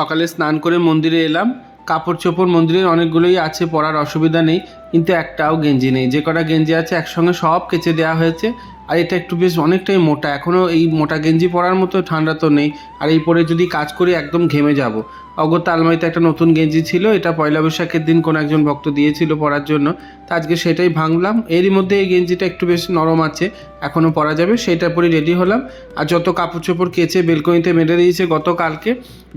সকালে স্নান করে মন্দিরে এলাম। কাপড় চোপড় মন্দিরের অনেকগুলোই আছে, পরার অসুবিধা নেই, কিন্তু একটাও গেঞ্জি নেই। যে কটা গেঞ্জি আছে একসঙ্গে সব কেচে দেওয়া হয়েছে, আর এটা একটু বেশ অনেকটাই মোটা। এখনও এই মোটা গেঞ্জি পরার মতো ঠান্ডা তো নেই। আর এই পরে যদি কাজ করি, একদম ঘেমে যাব। অগত্যা আলমারিতে একটা নতুন গেঞ্জি ছিল, এটা পয়লা বৈশাখের দিন কোনো একজন ভক্ত দিয়েছিল পরার জন্য। তা আজকে সেটাই ভাঙলাম। এরই মধ্যে এই গেঞ্জিটা একটু বেশ নরম আছে এখনও পরা যাবে, সেটা পরে রেডি হলাম। আর যত কাপড় চোপড় কেচে বেলকনিতে মেরে দিয়েছে গতকালকে,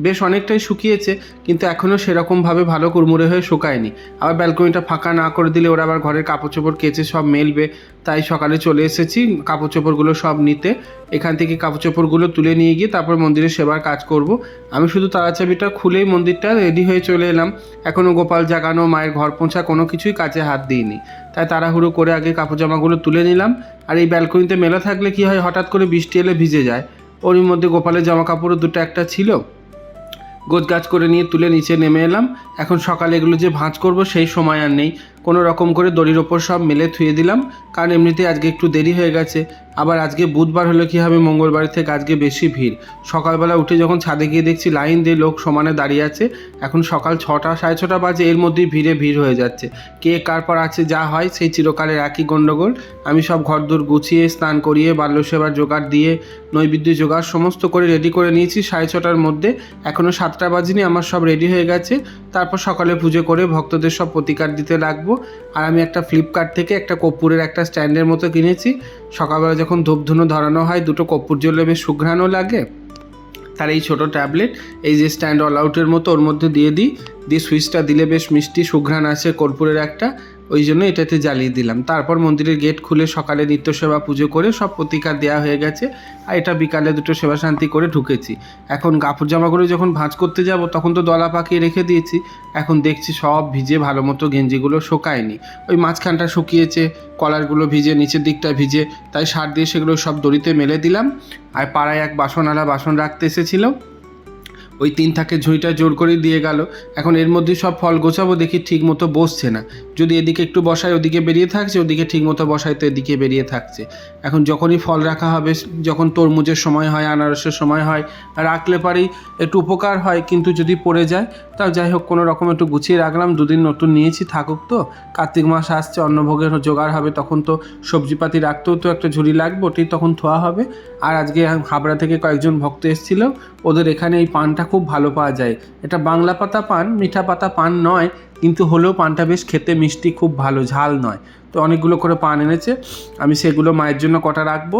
বেশ অনেকটাই শুকিয়েছে, কিন্তু এখনও সেরকমভাবে ভালো কুড়মুড়ে হয়ে শুকায়নি। আবার ব্যালকনিটা ফাঁকা না করে দিলে ওরা আবার ঘরের কাপড় চোপড় কেচে সব মেলবে, তাই সকালে চলে এসেছি কাপড় চোপড়গুলো সব নিতে। এখান থেকে কাপড় চোপড়গুলো তুলে নিয়ে গিয়ে তারপর মন্দিরে সেবার কাজ করব। আমি শুধু তারাচাবিটা খুলেই মন্দিরটা রেডি হয়ে চলে এলাম। এখনও গোপাল জাগানো, মায়ের ঘর পোঁছা কোনো কিছুই কাজে হাত দিইনি তাই তাড়াহুড়ো করে আগে কাপড় জামাগুলো তুলে নিলাম। আর এই ব্যালকনিতে মেলা থাকলে কি হয়, হঠাৎ করে বৃষ্টি এলে ভিজে যায়। ওর মধ্যে গোপালের জামা কাপড়ও দুটো একটা ছিল। গোছ গাছ করে নিয়ে তুলে নিচে নেমে এলাম। এখন সকালে এগুলো যে ভাঁজ করব, সেই সময় আর নেই। কোনো রকম করে দড়ির ওপর সব মেলে থুয়ে দিলাম। কারণ এমনিতেই আজকে একটু দেরি হয়ে গেছে। আবার আজকে বুধবার হলে কী হবে? মঙ্গলবার থেকে আজকে বেশি ভিড়। সকালবেলা উঠে যখন ছাদে গিয়ে দেখছি লাইন দিয়ে লোক সমানে দাঁড়িয়ে আছে, এখন সকাল ছটা, সাড়ে ছটা বাজে, এর মধ্যেই ভিড়ে ভিড় হয়ে যাচ্ছে। কে কার পর আছে, যা হয়, সেই চিরকালের একই গণ্ডগোল। আমি সব ঘরদোর গুছিয়ে, স্নান করিয়ে বাল্য সেবার জোগাড় দিয়ে, নৈবেদ্য জোগাড় সমস্ত করে রেডি করে নিয়েছি সাড়ে ছটার মধ্যে। এখনও সাতটা বাজিনি, আমার সব রেডি হয়ে গেছে। তারপর সকালে পুজো করে ভক্তদের সব প্রতিকার দিতে লাগবো। আর আমি একটা ফ্লিপকার্ট থেকে একটা কর্পূরের একটা স্ট্যান্ডের মতো কিনেছি। সকালবেলা যখন ধূপধুনো ধরানো হয়, দুটো কর্পূর জ্বলে বেশ সুঘ্রাণও লাগে। তার এই ছোটো ট্যাবলেট, এই যে স্ট্যান্ড অল আউটের মতো, ওর মধ্যে দিয়ে দিই। দিয়ে সুইচটা দিলে বেশ মিষ্টি সুঘ্রাণ আছে কর্পূরের একটা। ওই জন্য এটাতে জ্বালিয়ে দিলাম। তারপর মন্দিরের গেট খুলে সকালে নিত্য সেবা পুজো করে সব প্রতিকার দেওয়া হয়ে গেছে আর এটা বিকালে দুটো সেবা শান্তি করে ঢুকেছি। এখন কাপড় জামাগুলো যখন ভাঁজ করতে যাব তখন তো দলা পাকিয়ে রেখে দিয়েছি। এখন দেখছি সব ভিজে ভালো মতো গেঞ্জিগুলো শোকায়নি। ওই মাঝখানটা শুকিয়েছে, কলারগুলো ভিজে, নিচের দিকটা ভিজে, তাই সার দিয়ে সেগুলো সব দড়িতে মেলে দিলাম। আর পাড়ায় এক বাসনওয়ালা বাসন রাখতে এসেছিল। ওই তিন থাকে ঝুঁইটা জোর করে দিয়ে গেল। এখন এর মধ্যে সব ফল গোছাবো দেখি ঠিক মতো বসছে না। যদি এদিকে একটু বসায় ওদিকে বেরিয়ে থাকছে, ওদিকে ঠিক মতো বসায় তো এদিকে বেরিয়ে থাকছে। এখন যখনই ফল রাখা হবে, যখন তরমুজের সময় হয়, আনারসের সময় হয়, রাখলে পারেই একটু উপকার হয়, কিন্তু যদি পড়ে যায় তাও যাই হোক, কোনো রকম একটু গুছিয়ে রাখলাম। দুদিন নতুন নিয়েছি, থাকুক তো। কার্তিক মাস আসছে, অন্নভোগের জোগাড় হবে, তখন তো সবজিপাতি রাখতেও তো একটা ঝুড়ি লাগবে, ওটাই তখন থোয়া হবে। আর আজকে হাবড়া থেকে কয়েকজন ভক্ত এসেছিল, ওদের এখানে এই পানটা খুব ভালো পাওয়া যায়। এটা বাংলা পাতা পান, মিঠা পাতা পান নয়, কিন্তু হলেও পানটা বেশ খেতে মিষ্টি, খুব ভালো, ঝাল নয়। তো অনেকগুলো করে পান এনেছে, আমি সেগুলো মায়ের জন্য কটা রাখব।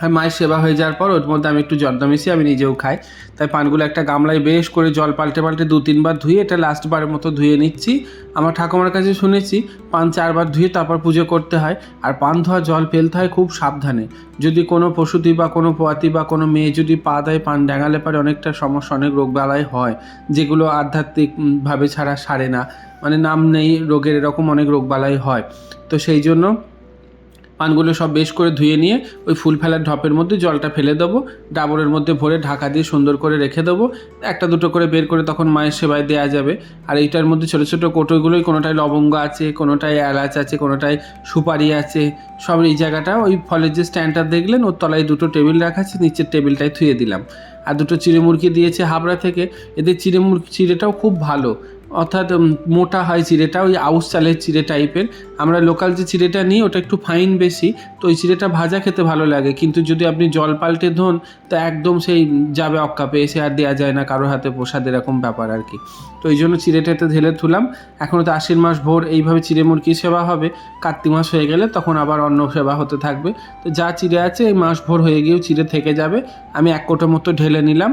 আর মায়ের সেবা হয়ে যাওয়ার পর ওর মধ্যে আমি একটু জর্দা মিশিয়ে আমি নিজেও খাই। তাই পানগুলো একটা গামলায় বেশ করে জল পাল্টে পাল্টে দু, তিনবার ধুয়ে এটা লাস্টবারের মতো ধুয়ে নিচ্ছি। আমার ঠাকুমার কাছে শুনেছি, পান চারবার ধুয়ে তারপর পুজো করতে হয়। আর পান ধোয়া, জল ফেলতে হয় খুব সাবধানে। যদি কোনো পশুতি বা কোনো পোয়াতি বা কোনো মেয়ে যদি পা দেয়, পান ড্যাঙালে পারে অনেকটা সমস্যা, অনেক রোগবালাই হয়। যেগুলো আধ্যাত্মিকভাবে ছাড়া সারে না। মানে নাম নেই, রোগের এরকম অনেক রোগবালাই হয়। তো সেই জন্য পানগুলো সব বেশ করে ধুয়ে নিয়ে ওই ফুল ফেলার ঢপের মধ্যে জলটা ফেলে দেবো। ডাবরের মধ্যে ভরে ঢাকা দিয়ে সুন্দর করে রেখে দেবো। একটা দুটো করে বের করে তখন মায়ের সেবায় দেওয়া যাবে। আর এইটার মধ্যে ছোটো ছোটো কোটোগুলোই, কোনোটায় লবঙ্গ আছে, কোনোটায় এলাচ আছে, কোনোটায় সুপারি আছে, সব এই জায়গাটা ওই ফলের যে স্ট্যান্ডটা দেখলেন, ওর তলায় দুটো টেবিল রাখা আছে, নিচের টেবিলটায় থুয়ে দিলাম। আর দুটো চিড়ে মুরগি দিয়েছে হাবড়া থেকে। এদের চিড়ে মুরগি চিড়েটাও খুব ভালো। অর্থাৎ মোটা হয় চিড়েটা, ওই আউশ চালের চিড়ে টাইপের। আমরা লোকাল যে চিড়েটা নিই, ওটা একটু ফাইন বেশি, তো ওই চিড়েটা ভাজা খেতে ভালো লাগে। কিন্তু যদি আপনি জল পাল্টে ধোন, তো একদম সেই যাবে অক্কাপে, এসে আর দেওয়া যায় না কারোর হাতে প্রসাদ, এরকম ব্যাপার আর কি। তো এই জন্য চিড়েটাতে ঢেলে তুলাম এখনও তো আশ্বিন মাস ভোর, এইভাবে চিড়ে মুরগি সেবা হবে। কার্তিক মাস হয়ে গেলে তখন আবার অন্য সেবা হতে থাকবে। তো যা চিড়ে আছে, এই মাস ভোর হয়ে গিয়েও চিড়ে থেকে যাবে। আমি এক কোটো মতো ঢেলে নিলাম।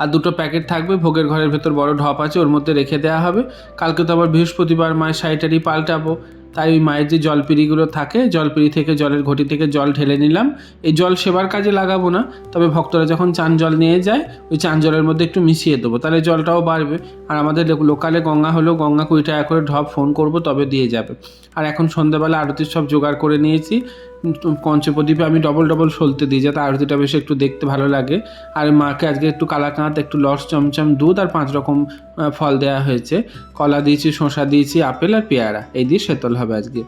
আর দুটো প্যাকেট থাকবে। ভোগের ঘরের ভেতর বড় ঢপ আছে, ওর মধ্যে রেখে দেওয়া হবে। কালকে তো আবার বৃহস্পতিবার মায়ের শাড়িটারি পাল্টাবো। তাই ওই মায়ের যে জলপিড়িগুলো থাকে, জলপিড়ি থেকে, জলের ঘটি থেকে জল ঢেলে নিলাম। এই জল সেবার কাজে লাগাবো না, তবে ভক্তরা যখন চান জল নিয়ে যায়, ওই চান জলের মধ্যে একটু মিশিয়ে দেবো, তাহলে জলটাও বাড়বে। আর আমাদের লোক- লোকালে গঙ্গা হলেও গঙ্গা কুড়ি টাকা করে ঢপ ফোন করব, তবে দিয়ে যাবে। আর এখন সন্ধ্যাবেলা আরতির সব জোগাড় করে নিয়েছি। পঞ্চপ্রদীপে আমি ডবল ডবল সলতে দিই, যাতে আরতিটা বেশ একটু দেখতে ভালো লাগে। আর মাকে আজকে একটু কালাকাঁত একটু লস, চমচম দুধ আর পাঁচ রকম ফল দেওয়া হয়েছে। কলা দিয়েছি, শসা দিয়েছি, আপেল আর পেয়ারা। এই দিয়ে শেতল হবে আজকে।